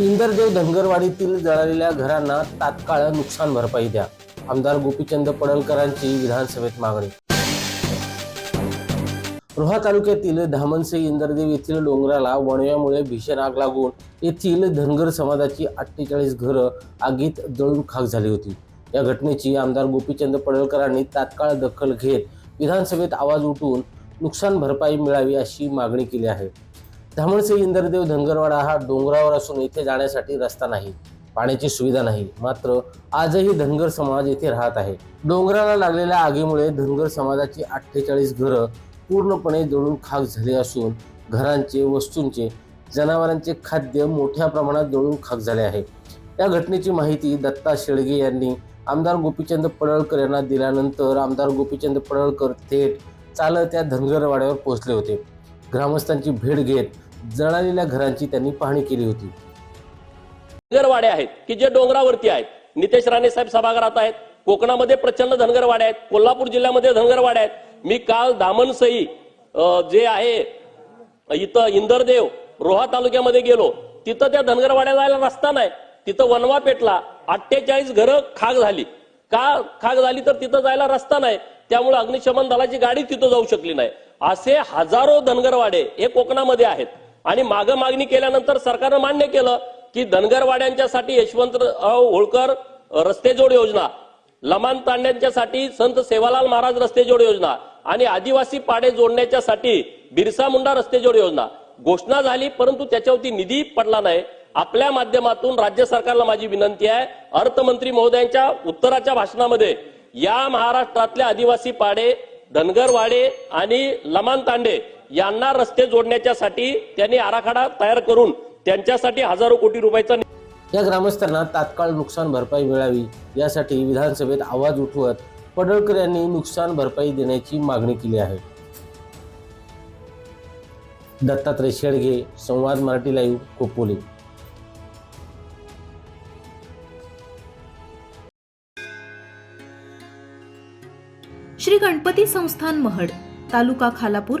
इंदरदेव धनगरवाडीतील जळालेल्या घरांना तात्काळ नुकसान भरपाई द्या आमदार गोपीचंद पडळकरांची विधानसभेत मागणी. रोहा तालुक्यातील धामणसे इंदरदेव येथील डोंगराला वणव्यामुळे भीषण आग लागून येथील धनगर समाजाची अठ्ठेचाळीस घरं आगीत जळून खाक झाली होती. या घटनेची आमदार गोपीचंद पडळकरांनी तात्काळ दखल घेत विधानसभेत आवाज उठवून नुकसान भरपाई मिळावी अशी मागणी केली आहे. धामणसे इंद्रदेव धनगरवाडा हा डोंगरावर असून येथे जाण्यासाठी रस्ता नाही पाण्याची सुविधा नाही. मात्र आजही धनगर समाज येथे राहत आहे. डोंगराला लागलेल्या आगीमुळे धनगर समाजाची अठ्ठेचाळीस घरं पूर्णपणे जळून खाक झाली असून घरांचे वस्तूंचे जनावरांचे खाद्य मोठ्या प्रमाणात जळून खाक झाले आहे. या घटनेची माहिती दत्ता शेळगे यांनी आमदार गोपीचंद पडळकर यांना दिल्यानंतर आमदार गोपीचंद पडळकर थेट चालत त्या धनगरवाड्यावर पोहोचले होते. ग्रामस्थांची भेट घेत जळालेल्या घरांची त्यांनी पाहणी केली होती. धनगरवाडे आहेत की जे डोंगरावरती आहेत नितेश राणे साहेब सभागृहात आहेत कोकणामध्ये प्रचंड धनगरवाडे आहेत कोल्हापूर जिल्ह्यामध्ये धनगरवाडे आहेत. मी काल दामनसई जे आहे इथं इंदरदेव रोहा तालुक्यामध्ये गेलो. तिथं त्या धनगरवाड्या जायला रस्ता नाही. तिथं वनवा पेटला. अठ्ठेचाळीस घरं खाक झाली. का खाक झाली तर तिथं जायला रस्ता नाही. त्यामुळे अग्निशमन दलाची गाडी तिथं जाऊ शकली नाही. असे हजारो धनगरवाडे हे कोकणामध्ये आहेत. आणि माग मागणी केल्यानंतर सरकारनं मान्य केलं की धनगरवाड्यांच्यासाठी यशवंतराव होळकर रस्ते जोड योजना लमान तांड्यांच्यासाठी संत सेवालाल महाराज रस्ते जोड योजना आणि आदिवासी पाडे जोडण्याच्यासाठी बिरसा मुंडा रस्ते जोड योजना. घोषणा झाली परंतु त्याच्यावरती निधी पडला नाही. आपल्या माध्यमातून राज्य सरकारला माझी विनंती आहे अर्थमंत्री महोदयांच्या उत्तराच्या भाषणामध्ये या महाराष्ट्रातल्या आदिवासी पाडे धनगरवाडे आणि लमान तांडे यांना रस्ते जोडण्याच्यासाठी त्यांनी आराखडा तयार करून त्यांच्यासाठी हजारो कोटी रुपयाचा या ग्रामस्थांना तात्काळ नुकसान भरपाई मिळावी यासाठी विधानसभेत आवाज उठवत पडळकर यांनी नुकसान भरपाई देण्याची मागणी केली आहे. दत्तात्रय शेळगे संवाद मराठी लाईव्ह खोपोली श्री गणपती संस्थान महड तालुका खालापूर